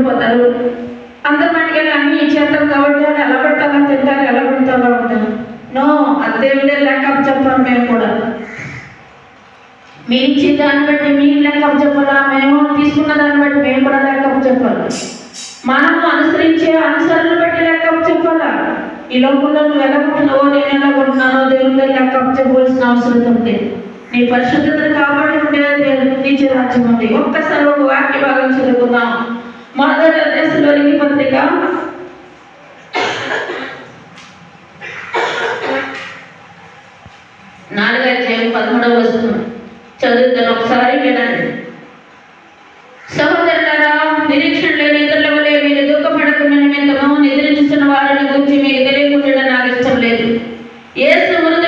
పోతారు. అందరు మనకి అన్ని ఇచ్చేస్తాం కాబట్టి అది ఎలా పెడతారో తింటారు ఎలా పెడతారో ఉంటారు నో అదేవిడే లెక్క చెప్పాం మేము కూడా. మీరు ఇచ్చిన దాన్ని బట్టి మీరు లెక్క చెప్పాలా? మేము తీసుకున్న దాన్ని బట్టి మేము కూడా లెక్క చెప్పాలి. మనము అనుసరించే అనుసరణ బట్టి లెక్క చెప్పాలా? ఈ లోకంలో నువ్వు ఎలా ఉంటున్నావో నేను ఎలా ఉంటున్నానో దేవుని లెక్క చెప్పవలసిన అవసరం ఉంది నీ పరిశుద్ధతను కాపాడి ఉండేది నీచే రాజ్యం ఉంది. ఒక్కసారి ఒక వాక్య భాగం చదువుకుందాం. మాధవదేశంలోని పత్రిక. నాలుగు పదమూడవ వస్తుంది చదువుతాను ఒకసారి వినండి. సహోదరులారా నిరీక్షణ లేని ఇతరుల వలె మీరు దుఃఖపడకుండా నిమిత్తము నిద్రించుతున్న వారిని గురించి మీ ఎదురేకుండడం నాకు ఇష్టం లేదు. ఏ సమృద్ధి